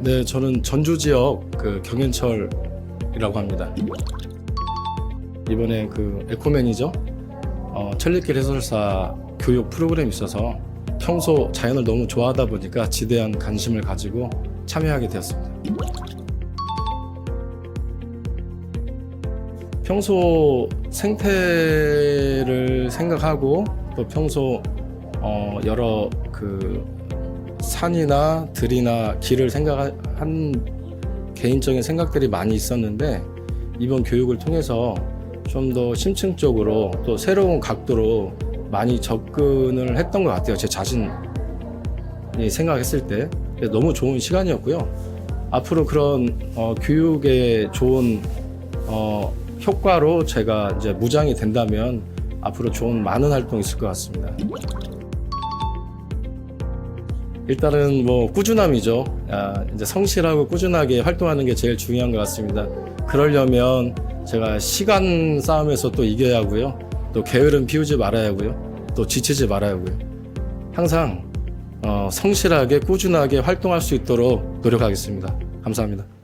네, 저는 전주 지역 그 경인철이라고 합니다. 이번에 그 에코맨이죠. 어, 천리길 해설사 교육 프로그램이 있어서 평소 자연을 너무 좋아하다 보니까 지대한 관심을 가지고 참여하게 되었습니다. 평소 생태를 생각하고 또 평소 어, 여러 그 산이나 들이나 길을 생각한 개인적인 생각들이 많이 있었는데 이번 교육을 통해서 좀 더 심층적으로 또 새로운 각도로 많이 접근을 했던 것 같아요. 제 자신이 생각했을 때 너무 좋은 시간이었고요. 앞으로 그런 어, 교육의 좋은 어, 효과로 제가 이제 무장이 된다면 앞으로 좋은 많은 활동이 있을 것 같습니다. 일단은 뭐 꾸준함이죠. 아, 이제 성실하고 꾸준하게 활동하는 게 제일 중요한 것 같습니다. 그러려면 제가 시간 싸움에서 또 이겨야 하고요. 또 게으름 피우지 말아야 하고요. 또 지치지 말아야 하고요. 항상 어, 성실하게 꾸준하게 활동할 수 있도록 노력하겠습니다. 감사합니다.